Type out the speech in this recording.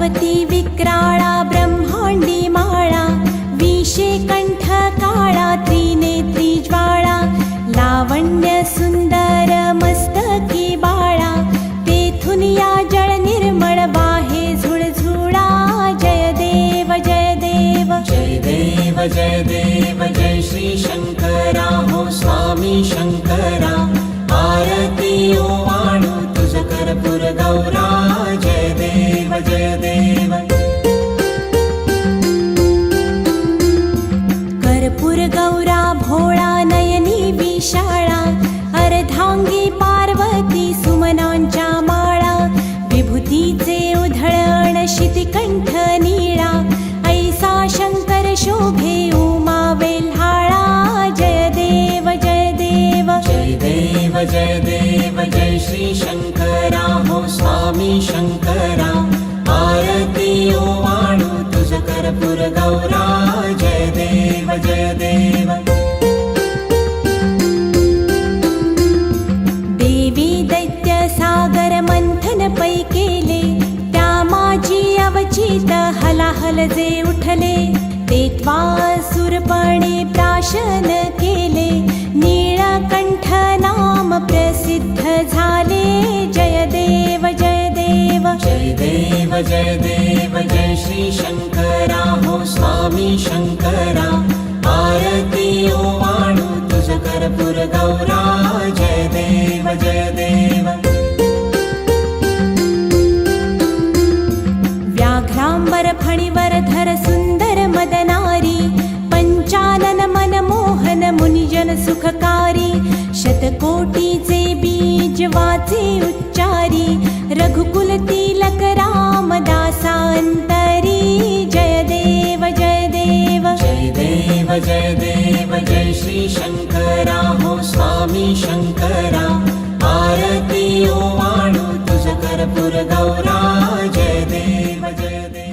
वती व्रह्माण्डी माला विषे कण्ठकाळा त्रिनेत्री ज्वाळा लावण्य सुन्दर मस्तकी बाला तेथुनया जल निर्मल वाहे जय देव जय देव. जय देव जय देव जय श्री शङ्करा हो स्वामी शङ्करा कर्पूर गौरा भोळा नयनी विशाळा. अर्धांगी पार्वती सुमनांच्या माळा. विभूतीचे उधळण शितिकंठ निळा. ऐसा शंकर शोभे उमा वेल्हाळा. जय देव जय देव जय देव जय देव जय श्री शंकरा हो स्वामी शंकरा. नवचित हलाहल जे उठले ते सुरपणे प्राशन केले. नीळकंठ नाम प्रसिद्ध झाले. जय देव जय देव जय देव जय देव जय श्री शंकरा हो स्वामी शंकरा. व्याघ्रांबर फणीवर धर सुंदर मदनारी पंचानन मनमोहन मुनिजन सुखकारी शतकोटीचे बीज वाचे उच्चारी रघुकुल तिलक रामदासांतरी. जय देव जय देव. जय देव जय देव जय श्री शंकरा हो स्वामी शंकर